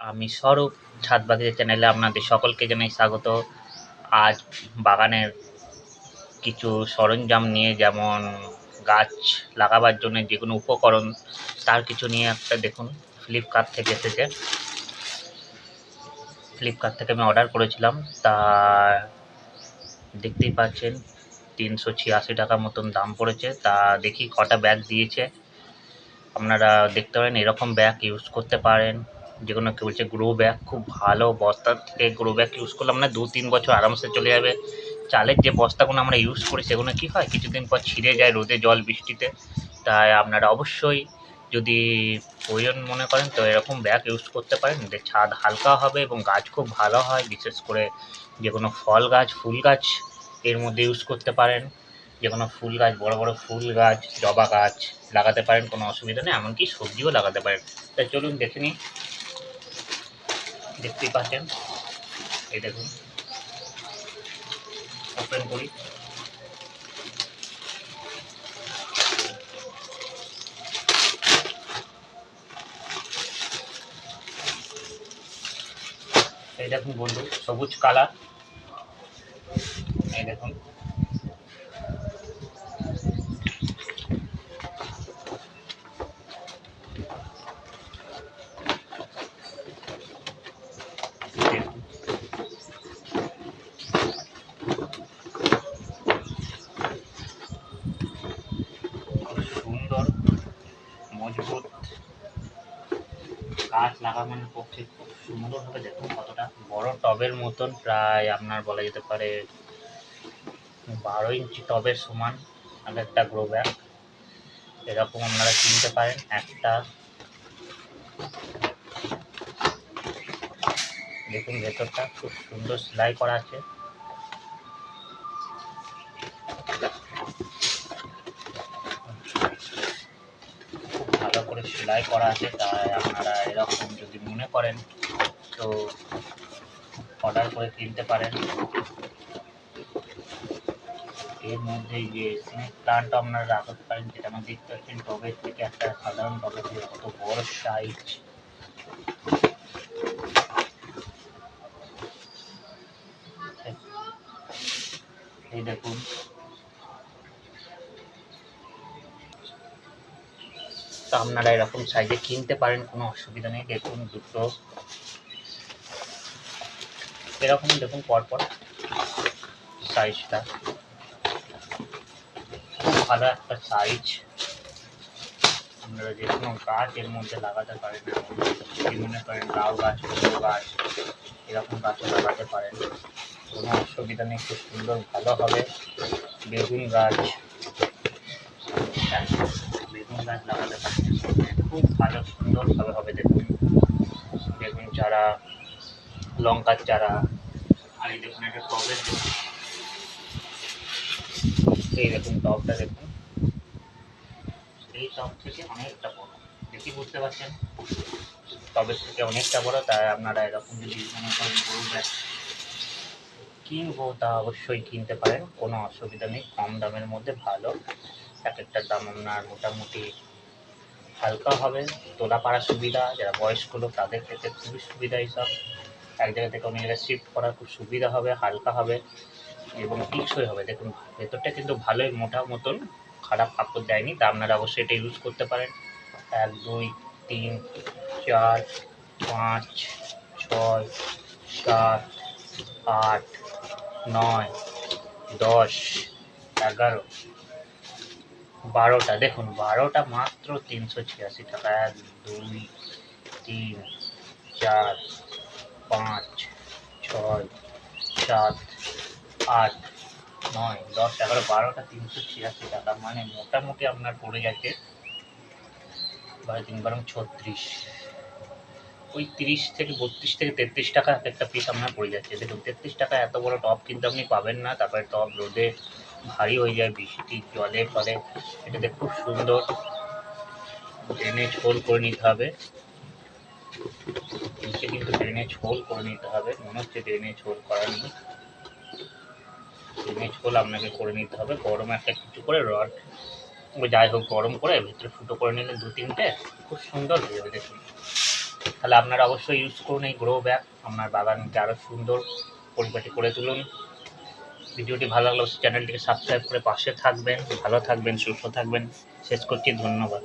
আমি স্বরূপ ছাদ বাগিচা চ্যানেলে আপনাদের সকলকে জানাই স্বাগত। আজ বাগানের কিছু সরঞ্জাম নিয়ে যেমন গাছ লাগাবার জন্য যে কোনো উপকরণ, তার কিছু নিয়ে একটা দেখুন ফ্লিপকার্ট থেকে এসেছে। ফ্লিপকার্ট থেকে আমি অর্ডার করেছিলাম। তা দেখতেই পাচ্ছেন, তিনশো ছিয়াশি টাকা মতন দাম পড়েছে। তা দেখি কটা ব্যাগ দিয়েছে। আপনারা দেখতে পারেন, এরকম ব্যাগ ইউজ করতে পারেন। যে কোনো কেউ বলছে গ্রো ব্যাগ খুব ভালো বস্তার থেকে গ্রো ব্যাগ ইউজ করলে আপনার দু তিন বছর আরামসে চলে যাবে। চালের যে বস্তাগুলো আমরা ইউজ করি সেগুলো কী হয়? কিছুদিন পর ছিঁড়ে যায় রোদে জল বৃষ্টিতে। তাই আপনারা অবশ্যই যদি প্রয়োজন মনে করেন তো এরকম ব্যাগ ইউজ করতে পারেন। এতে ছাদ হালকা হবে এবং গাছ খুব ভালো হয়। বিশেষ করে যে কোনো ফল গাছ, ফুল গাছ এর মধ্যে ইউজ করতে পারেন। যে কোনো ফুল গাছ, বড় বড় ফুল গাছ, জবা গাছ লাগাতে পারেন, কোনো অসুবিধা নেই। এমনকি সবজিও লাগাতে পারেন। তাই চলুন দেখে নিই। দেখতেই পাচ্ছেন। এই দেখুন। ওপেন করি। এই দেখুন বন্ধু সবুজ কালার। এই দেখুন খুব সুন্দর মজবুত গাছ লাগানোর পক্ষে খুব সুন্দরভাবে দেখুন কতটা বড় টবের মতন প্রায় আপনার বলা যেতে পারে বারো ইঞ্চি টবের সমান আর একটা গ্রো ব্যাগ এরকম আপনারা কিনতে পারেন একটা। দেখুন ভেতরটা খুব সুন্দর সেলাই করা আছে। সেলাই করা আছে, তাই আপনারা এরকম যদি মনে করেন, তো অর্ডার করে কিনতে পারেন। এর মধ্যে যে স্নেক প্লান্ট আপনারা রাখতে পারেন, যেটা আমার দেখতে পাচ্ছেন টবের থেকে একটা সাধারণ টবের থেকে কত বড় সাইজ এই দেখুন তো আপনারা এরকম সাইজে কিনতে পারেন, কোনো অসুবিধা নেই, দেখুন দুটো। এরকম দেখুন পরপর সাইজটা খুব ভালো একটা সাইজ আপনারা যে কোনো গাছ এর মধ্যে লাগাতে পারেন মনে করেন লাউ গাছ কুমড়ো গাছ, এরকম গাছও লাগাতে পারেন। কোনো অসুবিধা নেই, খুব সুন্দর, ভালো হবে। বেগুন গাছ। গাছ পারেন খুব ভালো, সুন্দরভাবে হবে দেখুন। বেগুন চারা লঙ্কার চারা আর এই দেখুন একটা টবের এই দেখুন টবটা দেখুন। এই টব থেকে অনেকটা বড়। দেখি বুঝতে পারছেন? টবের থেকে অনেকটা বড়, তাই আপনারা এরকম যদি মনে করেন গরু ব্যাগ কিনবো, তা অবশ্যই কিনতে পারেন। কোনো অসুবিধা নেই, কম দামের মধ্যে ভালো। এক একটার দাম আপনার মোটামুটি হালকা হবে। তোলা পাড়া সুবিধা, যারা বয়স্ক লোক, তাদের ক্ষেত্রে খুবই সুবিধা এইসব এক জায়গা থেকে অন্য জায়গায় শিফট করা খুব সুবিধা হবে, হালকা হবে এবং টিকসই হবে। দেখুন, ভেতরটা কিন্তু ভালোই মোটা মতন, খারাপ কাপড় দেয়নি। তা আপনারা অবশ্যই এটা ইউজ করতে পারেন। এক, দুই, তিন, চার, পাঁচ, ছয়, সাত, আট, নয়, দশ, এগারো বারোটা, দেখুন, বারোটা মাত্র তিনশো ছিয়াশি টাকা। এক, দুই, তিন, চার, পাঁচ, ছয়, সাত, আট, নয়, দশ, এগারো, বারোটা তিনশো ছিয়াশি টাকা। মানে মোটামুটি আপনার পড়ে যাচ্ছে বারো তিন, বারো ছত্রিশ। ওই তিরিশ থেকে বত্রিশ থেকে তেত্রিশ টাকা এক একটা পিস আপনার পড়ে যাচ্ছে। দেখুন, তেত্রিশ টাকা এত বড় টপ কিন্তু আপনি পাবেন না। তারপরে টপ রোদে ভারী হয়ে যায়, বৃষ্টি জলে ফলে। এটাতে খুব সুন্দর ড্রেনেজ হোল করে নিতে হবে। নিচে কিন্তু ড্রেনেজ হোল করে নিতে হবে। মনে হচ্ছে ড্রেনেজ হোল করা নেই। ড্রেনেজ হোল আপনাকে করে নিতে হবে। গরম একটা কিছু করে রড, যাই হোক গরম করে ভিতরে ফুটো করে নিলে দু তিনটে। খুব সুন্দর হয়ে যাবে দেখুন। তাহলে আপনারা অবশ্যই ইউজ করুন এই গ্রো ব্যাগ আপনার বাগানকে আরও সুন্দর পরিপাটি করে তুলুন। ভিডিওটি ভালো লাগলে চ্যানেলটিকে সাবস্ক্রাইব করে পাশে থাকবেন, ভালো থাকবেন, সুস্থ থাকবেন। শেষ করছি, ধন্যবাদ।